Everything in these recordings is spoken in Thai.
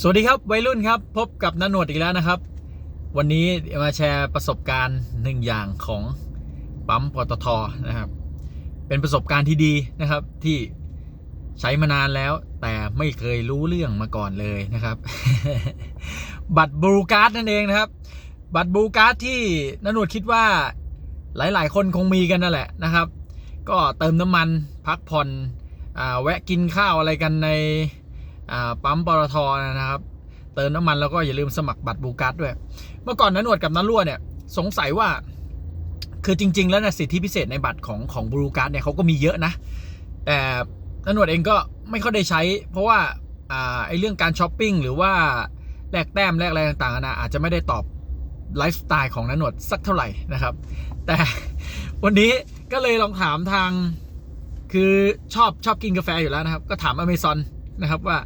สวัสดีครับวัยรุ่นครับ พบกับนันหนวดอีกแล้วนะครับ วันนี้มาแชร์ประสบการณ์หนึ่งอย่างของปั๊มปตทนะครับ เป็นประสบการณ์ที่ดีนะครับที่ใช้มานานแล้ว แต่ไม่เคยรู้เรื่องมาก่อนเลยนะครับ บัตรบลูการ์ดนั่นเองนะครับ บัตรบลูการ์ดที่นันหนวดคิดว่าหลาย ๆ คนคงมีกันนั่นแหละนะครับ ก็เติมน้ำมันพักผ่อนอแวะกินข้าวอะไรกันใน ปั๊มปตทนะครับ เติมน้ำมันแล้วก็อย่าลืมสมัครบัตรบูการ์ดด้วย เมื่อก่อนนันหนวดกับนันรั่วเนี่ยสงสัยว่าคือจริง ๆ แล้วนะสิทธิพิเศษในบัตรของของบูการ์ดเนี่ยเขาก็มีเยอะนะ แต่นันหนวดเองก็ไม่ค่อยได้ใช้ เพราะว่าอไอเรื่องการช้อปปิ้งหรือว่าแลกแต้มแลกอะไรต่างๆนานาอาจจะไม่ได้ตอบไลฟ์สไตล์ของนันหนวดสักเท่าไหร่นะครับ แต่วันนี้ก็เลยลองถามทางคือชอบชอบกินกาแฟอยู่แล้วนะครับ ก็ถามอเมซอนนะครับว่า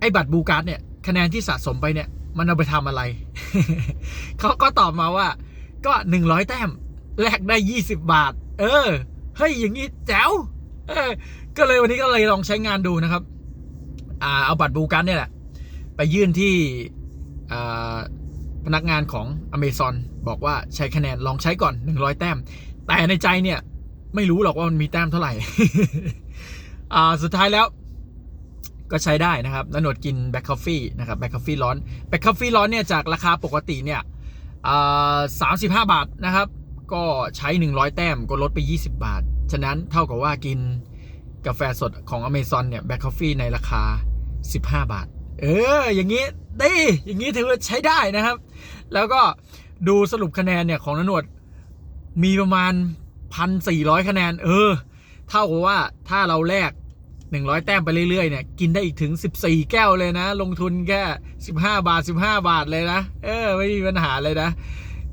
ไอ้บัตรบูการ์ดเนี่ยคะแนนที่สะสมไปเนี่ย มันเอาไปทำอะไร เขาก็ตอบมาว่า ก็หนึ่งร้อยแต้มแลกได้ยี่สิบบาท เออ เฮ้ย อย่างนี้แจ๋วเออ ก็เลยวันนี้ก็เลยลองใช้งานดูนะครับ อ่า เอาบัตรบูการ์ดเนี่ยแหละ ไปยื่นที่อ่าพนักงานของอเมซอนบอกว่าใช้คะแนนลองใช้ก่อน 100 แต้ม แต่ในใจเนี่ย ไม่รู้หรอกว่ามันมีแต้มเท่าไหร่ อ่า สุดท้ายแล้ว ก็ใช้ได้นะครับนันหนวดกินแบล็คคอฟฟี่นะครับแบล็คคอฟฟี่ร้อนแบล็คคอฟฟี่ร้อนเนี่ยจากราคาปกติเนี่ยสามสิบห้าบาทนะครับ ก็ใช้ 100 แต้มก็ลดไป 20 บาท ฉะนั้นเท่ากับว่ากินกาแฟสดของ Amazon เนี่ยแบล็คคอฟฟี่ในราคา 15 บาท เออ อย่างนี้ดีอย่างนี้ถือว่าใช้ได้นะครับ แล้วก็ดูสรุปคะแนนเนี่ยของนนหนวดมีประมาณ 1,400 คะแนน เออ เท่ากับว่าถ้าเราแลก 100 แต้มไปเรื่อยๆเนี่ยกินได้อีกถึง 14 แก้วเลยนะ ลงทุนแค่ 15 บาท 15 บาทเลยนะ เออ ไม่มีปัญหาเลยนะ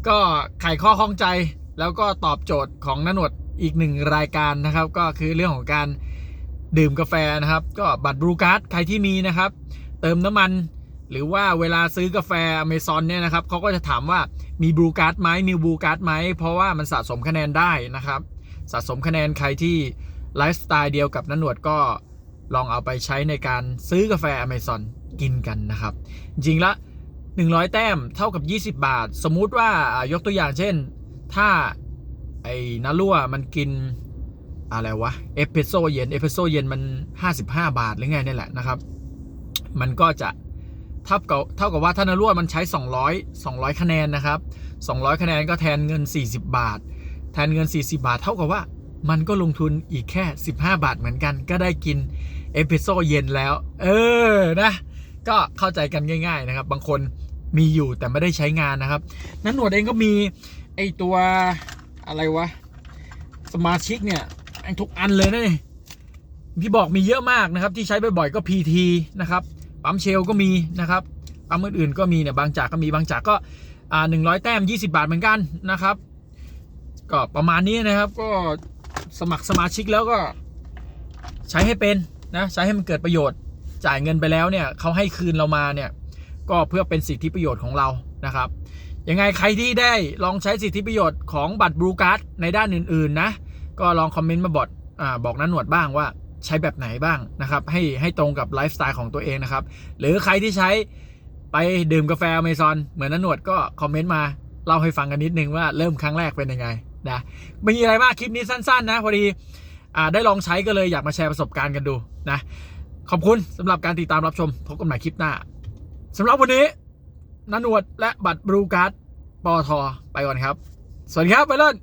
ก็ไขข้อข้องใจแล้วก็ตอบโจทย์ของนนวดอีกหนึ่งรายการนะครับ ก็คือเรื่องของการดื่มกาแฟนะครับ ก็บัตรบรูการ์ดใครที่มีนะครับ เติมน้ำมันหรือว่าเวลาซื้อกาแฟอเมซอนเนี่ยนะครับเขาก็จะถามว่ามีบรูการ์ดไหมมีบรูการ์ดไหมเพราะว่ามันสะสมคะแนนได้นะครับ สะสมคะแนนใครที่ ไลฟ์สไตล์เดียวกับนันหนวดก็ลองเอาไปใช้ในการซื้อกาแฟอเมซอนกินกันนะครับ จริงละ 100 แต้มเท่ากับ 20 บาท สมมุติว่าอ่ายกตัวอย่างเช่น ถ้าไอ้นารั่วมันกินอะไรวะ เอสเปรสโซเย็น เอสเปรสโซเย็นมัน 55 บาทหรือไงนี่แหละนะครับ มันก็จะเท่ากับเท่ากับว่าถ้านารั่วมันใช้ 200 200 คะแนนนะครับ 200 คะแนนก็แทนเงิน 40 บาท แทนเงิน 40 บาท เท่ากับว่า มันก็ลงทุนอีกแค่ 15 บาทเหมือนกัน ก็ได้กินเอสเปรสโซเย็นแล้ว เออนะก็เข้าใจกันง่าย ๆนะครับ บางคนมีอยู่แต่ไม่ได้ใช้งานนะครับ นั้นหนวดเองก็มีไอตัวอะไรวะ สมาชิกเนี่ยทุกอันเลยนะี่พี่บอกมีเยอะมากนะครับ ที่ใช้บ่อยๆก็ PT นะครับปั๊มเชลก็มีนะครับปั๊มอื่นๆก็มีเนี่ยบางจากก็มีบางจากก็หนึ่งร้อยแต้ม 20 บาทเหมือนกันนะครับ ก็ประมาณนี้นะครับก็ สมัครสมาชิกแล้วก็ใช้ให้เป็นนะใช้ให้มันเกิดประโยชน์จ่ายเงินไปแล้วเนี่ยเขาให้คืนเรามาเนี่ยก็เพื่อเป็นสิทธิประโยชน์ของเรานะครับยังไงใครที่ได้ลองใช้สิทธิประโยชน์ของบัตรบลูการ์ดในด้านอื่นๆนะก็ลองคอมเมนต์มาบอกอ่าบอกนันหนวดบ้างว่าใช้แบบไหนบ้างนะครับให้ให้ตรงกับไลฟ์สไตล์ของตัวเองนะครับหรือใครที่ใช้ไปดื่มกาแฟอเมซอนเหมือนนันหนวดก็คอมเมนต์มาเล่าให้ฟังกันนิดนึงว่าเริ่มครั้งแรกเป็นยังไง นะไม่มีอะไรมากคลิปนี้สั้น ๆ นะพอดีอได้ลองใช้ก็เลยอยากมาแชร์ประสบการณ์กันดูนะขอบคุณสำหรับการติดตามรับชมพบกันใหม่คลิปหน้าสำหรับวันนี้นันวดและบัตรบรูการ์ดปอทไปก่อนครับ สวัสดีครับ ไปเล่น